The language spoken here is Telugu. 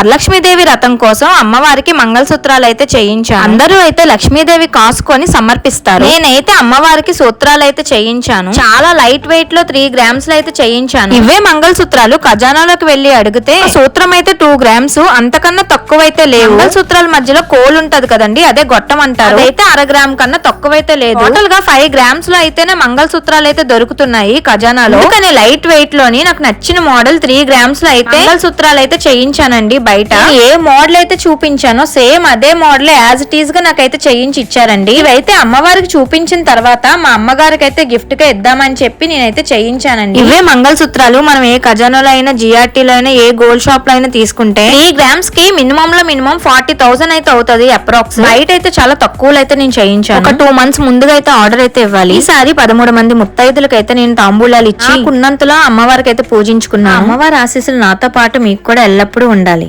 వరలక్ష్మీదేవి రథం కోసం అమ్మవారికి మంగళసూత్రాలు అయితే చేయించాను. అందరూ అయితే లక్ష్మీదేవి కాసుకొని సమర్పిస్తారు. నేనైతే అమ్మవారికి సూత్రాలు అయితే చేయించాను. చాలా లైట్ వెయిట్లో త్రీ గ్రామ్స్లో అయితే చేయించాను. ఇవే మంగళసూత్రాలు. ఖజానాలోకి వెళ్ళి అడిగితే సూత్రం అయితే టూ గ్రామ్స్. అంతకన్నా తక్కువైతే లేవు. మంగళసూత్రాల మధ్యలో కోల్ ఉంటది కదండి అదే గొట్టం అంటారు అయితే అర గ్రామ్ కన్నా తక్కువైతే లేదు. టోటల్గా ఫైవ్ గ్రామ్స్లో అయితేనే మంగళసూత్రాలు అయితే దొరుకుతున్నాయి ఖజానాలో. కానీ లైట్ వెయిట్లోని నాకు నచ్చిన మోడల్ త్రీ గ్రామ్స్లో అయితే మంగళసూత్రాలు అయితే చేయించానండి. బయట. ఏ మోడల్ అయితే చూపించానో సేమ్ అదే మోడల్ యాజ్ ఇట్ ఈస్గా నాకైతే చేయించి ఇచ్చారండి. ఇవైతే అమ్మవారికి చూపించిన తర్వాత మా అమ్మగారికి అయితే గిఫ్ట్గా ఇద్దామని చెప్పి నేనైతే చేయించానండి. ఇవే మంగళసూత్రాలు. మనం ఏ ఖజానాలో అయినా జిఆర్టీలో అయినా ఏ గోల్డ్ షాప్లో అయినా తీసుకుంటే త్రీ గ్రామ్స్కి మినిమం లో మినిమం ఫార్టీ థౌసండ్ అయితే అవుతుంది అప్రాక్స్ బయట అయితే చాలా తక్కువలో అయితే నేను చేయించాను. ఒక టూ మంత్స్ ముందుగా అయితే ఆర్డర్ అయితే ఇవ్వాలి. ఈసారి పదమూడు మంది ముత్తైదులకు అయితే నేను తాంబూలాలు ఇచ్చి ఉన్నంతలో అమ్మవారికి అయితే పూజించుకున్నాను. అమ్మవారి ఆశీస్సులు నాతో పాటు మీకు కూడా ఎల్లప్పుడూ ఉండాలి.